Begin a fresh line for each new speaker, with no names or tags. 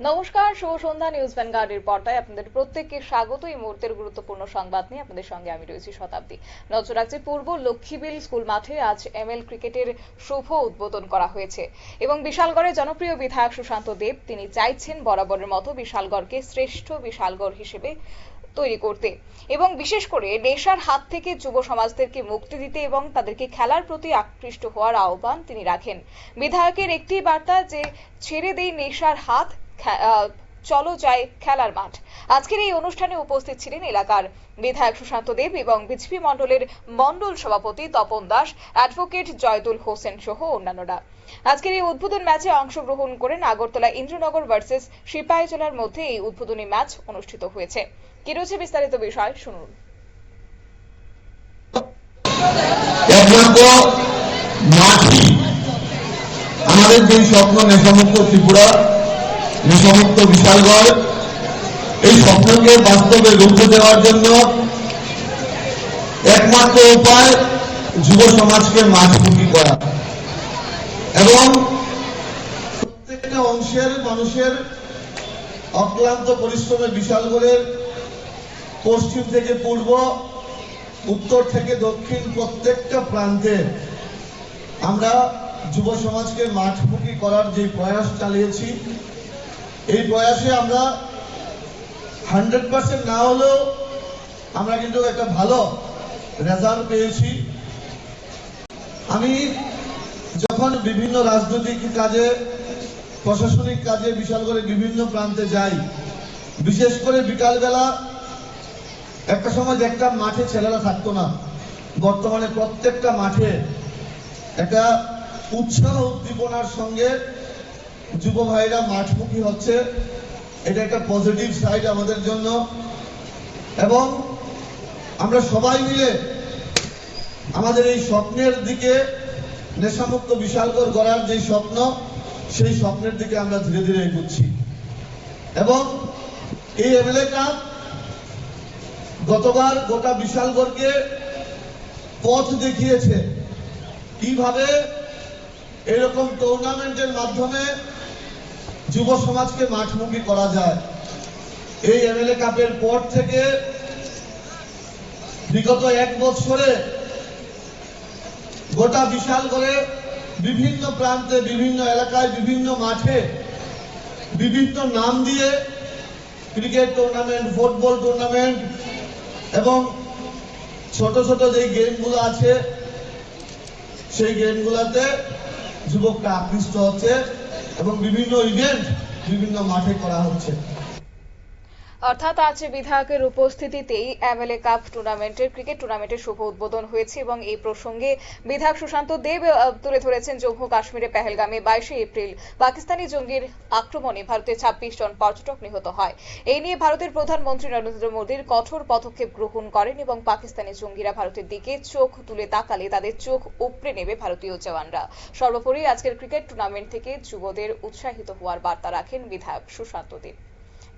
নমস্কার, শুভ সন্ধ্যা, নিউজ ভ্যানগার্ডের পর্দায় আপনাদের প্রত্যেককে স্বাগত। এই মুহূর্তের গুরুত্বপূর্ণ সংবাদ নিয়ে আপনাদের সঙ্গে আমি রয়েছি শতাব্দী। নজর রাখছে পূর্ব লক্ষ্মীবিল স্কুল মাঠে আজ এমএল ক্রিকেটের শুভ উদ্বোধন করা হয়েছে। এবং বিশালগড়ের জনপ্রিয় বিধায়ক সুশান্ত দেব, তিনি চাইছেন বরাবরের মতো বিশালগড়কে শ্রেষ্ঠ বিশালগড় হিসেবে তৈরি করতে। এবং বিশেষ করে নেশার হাত থেকে যুব সমাজদেরকে মুক্তি দিতে এবং তাদেরকে খেলার প্রতি আকৃষ্ট হওয়ার আহ্বান তিনি রাখেন। বিধায়কের একটি বার্তা যে, ছেড়ে দেই নেশার হাত চলো যায় খেলার মাঠ। আজকের এই অনুষ্ঠানে উপস্থিত ছিলেন এলাকার বিধায়ক সুশান্ত দেব এবং বিজেপি মণ্ডলের মণ্ডল সভাপতি তপন দাস অ্যাডভোকেট জয়দুল হোসেন সহ অন্যান্যরা। আজকের এই উদ্বোধন ম্যাচে অংশগ্রহণ করেন আগরতলা ইন্দ্রনগর ভার্সেস সিপাহীজলার মধ্যে এই উদ্বোধনী ম্যাচ অনুষ্ঠিত হয়েছে। কি রয়েছে বিস্তারিত বিষয়? শুনুন।
আমাদের যে স্বপ্ন নেশামুক্ত ত্রিপুরা নেশামুক্ত বিশালগড় এই স্বপ্নকে বাস্তবে রূপ দেওয়ার জন্য একমাত্র উপায় যুব সমাজকে মাঠমুখী করা। এবং প্রত্যেকটা অংশের মানুষের অক্লান্ত পরিশ্রমে বিশালগড়ের পশ্চিম থেকে পূর্ব, উত্তর থেকে দক্ষিণ প্রত্যেকটা প্রান্তে আমরা যুব সমাজকে মাঠমুখী করার যে প্রয়াস চালিয়েছি এই প্রয়াসে আমরা হান্ড্রেড পার্সেন্ট না হলেও আমরা কিন্তু একটা ভালো রেজাল্ট পেয়েছি। আমি যখন বিভিন্ন রাজনৈতিক কাজে, প্রশাসনিক কাজে, বিশাল করে বিভিন্ন প্রান্তে যাই, বিশেষ করে বিকালবেলা একটা সময় দেখতাম মাঠে ছেলেরা থাকতো না। বর্তমানে প্রত্যেকটা মাঠে একটা উৎসাহ উদ্দীপনার সঙ্গে যুব ভাইরা, মাঠমুখী হচ্ছে। এটা একটা পজিটিভ সাইড আমাদের জন্য। এবং আমরা সবাই মিলে আমাদের এই স্বপ্নের দিকে নেশামুক্ত বিশালগড় গড়ার যে স্বপ্ন, সেই স্বপ্নের দিকে আমরা ধীরে ধীরে এগোচ্ছি। এবং এই এমএলএ কাপ গতবার গোটা বিশালগড়কে পথ দেখিয়েছে। কীভাবে এরকম টুর্নামেন্টের মাধ্যমে যুব সমাজকে মাঠমুখী করা যায়। এই এমএলএ কাপের পর থেকে বিগত এক বছরে গোটা বিশাল করে বিভিন্ন প্রান্তে, বিভিন্ন এলাকায়, বিভিন্ন মাঠে বিভিন্ন নাম দিয়ে ক্রিকেট টুর্নামেন্ট ফুটবল টুর্নামেন্ট এবং ছোট ছোট যে গেমগুলো আছে, সেই গেমগুলোতে যুবকরা আকৃষ্ট হচ্ছে। এবং বিভিন্ন ইভেন্ট বিভিন্ন মাঠে করা হচ্ছে।
অর্থাৎ আজ বিধায়কের উপস্থিতিতেই এমএলএ কাপ টুর্নামেন্টের, ক্রিকেট টুর্নামেন্টের শুভ উদ্বোধন হয়েছে এবং এই প্রসঙ্গে বিধায়ক সুশান্ত দেব তুলে ধরেছেন জম্মু কাশ্মীরের পেহেলগামে বাইশে এপ্রিল। পাকিস্তানি জঙ্গির আক্রমণে ভারতের ছাব্বিশ জন পর্যটক নিহত হয়। এই নিয়ে ভারতের প্রধানমন্ত্রী নরেন্দ্র মোদীর কঠোর পদক্ষেপ গ্রহণ করেন এবং পাকিস্তানি জঙ্গিরা ভারতের দিকে চোখ তুলে তাকালে তাদের চোখ উপড়ে নেবে ভারতীয় জওয়ানরা। সর্বোপরি আজকের ক্রিকেট টুর্নামেন্ট থেকে যুবদের উৎসাহিত হওয়ার বার্তা রাখেন বিধায়ক সুশান্ত দেব।